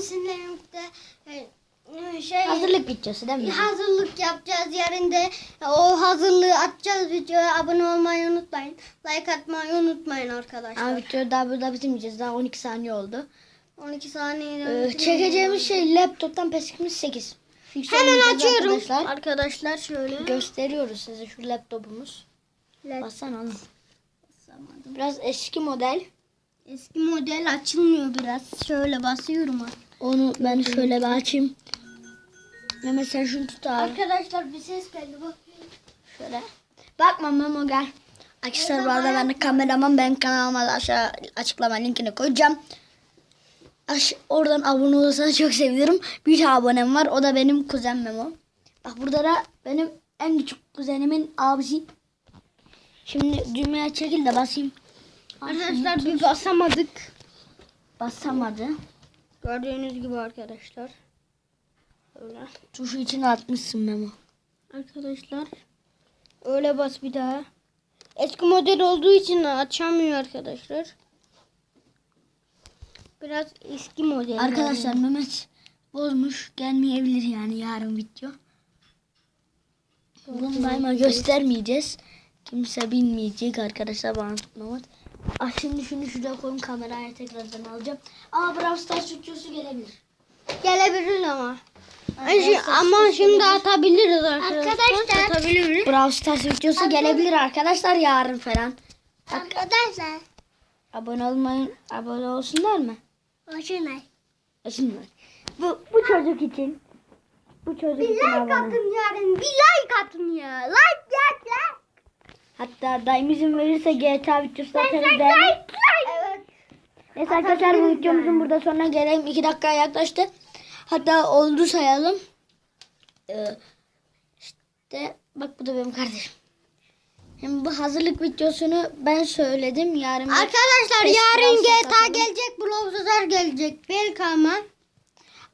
sizinle birlikte e, şey Hazırlık videosu değil mi? hazırlık yapacağız. Yarın da o hazırlığı atacağız videoya. Abone olmayı unutmayın. Like atmayı unutmayın arkadaşlar. Ama video daha burada bitirmeyeceğiz. Daha 12 saniye oldu. 12 saniyede. Ee, çekeceğimiz şey laptoptan PES'imiz 8. Hemen açıyorum. Arkadaşlar. Arkadaşlar şöyle. Gösteriyoruz size şu laptopumuz. Led- Bassana oğlum. Biraz eski model. Eski model açılmıyor biraz. Şöyle basıyorum artık. Onu ben şöyle bir açayım. Mehmet sen şunu tut abi. Arkadaşlar bir ses geldi bak. Şöyle. Bakma Memo gel. Arkadaşlar bu arada ben de kameraman. Ben kanalıma da aşağı açıklama linkini koyacağım. Aş oradan abone olursanız çok sevinirim. Bir tane abonem var. O da benim kuzen Memo. Bak burada da benim en küçük kuzenimin abisi. Şimdi düğmeye çekil de basayım. Arkadaşlar bir basamadık. Basamadı. Gördüğünüz gibi arkadaşlar. Öyle. Tuşu içine atmışsın Memo. Arkadaşlar. Öyle bas bir daha. Eski model olduğu için açamıyor arkadaşlar. Biraz eski model. Arkadaşlar Mehmet bozmuş. Gelmeyebilir yani yarın video. Bunu daima göstermeyeceğiz. Kimse bilmeyecek arkadaşlar bana tutmamak. Ah şimdi şunu şuraya koyayım kameraya tekrardan alacağım. Ama Brawl Stars videosu gelebilir. Gelebilir ama. Şi- ama şimdi atabiliriz arkadaşlar. Arkadaşlar. Atabiliriz. Brawl Stars videosu gelebilir arkadaşlar yarın falan. Arkadaşlar. Abone olmayın. Abone olsunlar mı? Hoşuna. Olsunlar. Bu, bu çocuk için. Bu çocuk için abone. atın yarın. Bir like atın ya. Like like like. Hatta daim izin verirse GTA videosu atarız değil mi? Evet. Neyse arkadaşlar bu videomuzun burada sonuna gelelim. 2 dakika yaklaştı. Hatta oldu sayalım. Ee, işte bak bu da benim kardeşim. Hem bu hazırlık videosunu ben söyledim. Yarın Arkadaşlar yarın GTA satalım. gelecek. Brawl Stars gelecek. Belki ama.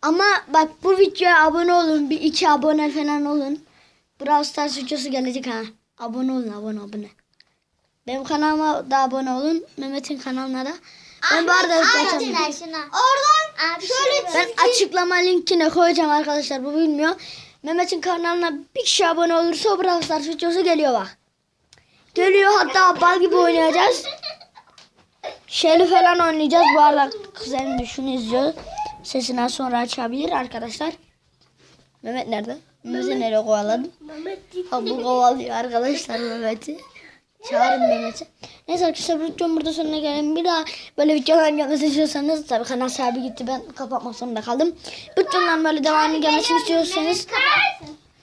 Ama bak bu videoya abone olun. Bir iki abone falan olun. Brawl Stars videosu gelecek ha. Abone olun abone abone. Benim kanalıma da abone olun. Mehmet'in kanalına da. Ben bu arada Oradan şöyle Ben açıklama linkine koyacağım arkadaşlar. Bu bilmiyor. Mehmet'in kanalına bir kişi abone olursa o Brawl Stars videosu geliyor bak. Geliyor hatta bal gibi oynayacağız. Şeyli falan oynayacağız. Bu arada kuzenim de şunu izliyor. Sesini sonra açabilir arkadaşlar. Mehmet nerede? Mehmet'i nereye kovaladın? Ha, bu kovalıyor arkadaşlar Mehmet'i. Çağırın Mehmet'i. Neyse arkadaşlar bu videonun burada sonuna gelelim. Bir daha böyle videoların gelmesini istiyorsanız tabii kanal sahibi gitti ben kapatmak zorunda kaldım. Bu videoların böyle devamlı gelmesini istiyorsanız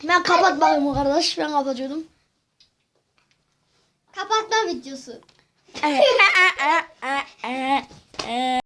ben kapat bakayım kardeş ben kapatıyordum. Kapatma videosu.